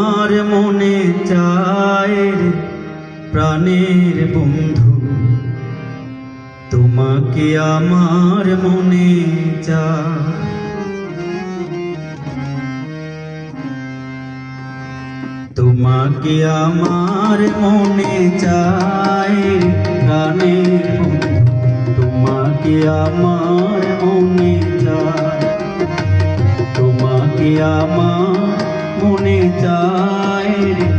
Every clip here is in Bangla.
আমার মনে চায় প্রাণের বন্ধু। তোমাকে আমার মনে চায়। তোমাকে আমার মনে চায় প্রাণের তোমাকে আমার মনে চায়। তোমাকে আমার চায় রে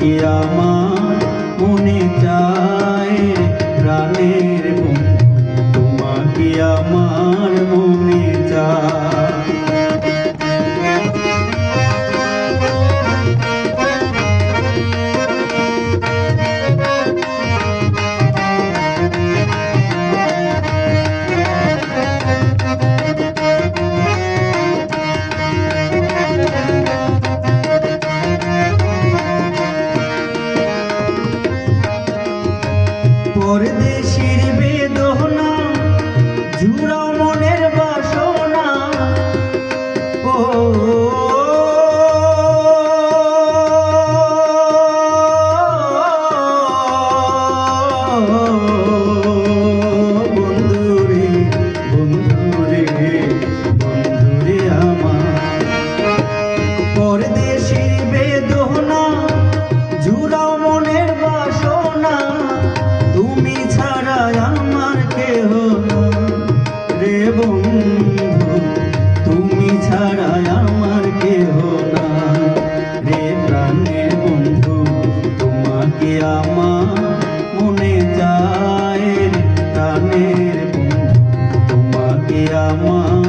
किया পরদেশির বেদনা জুড়া মনের বাসনা। ও বন্ধুরে বন্ধুরে বন্ধুরে আমার। পরদেশ আমার মনে চায়ের কানের তোমাকে আমার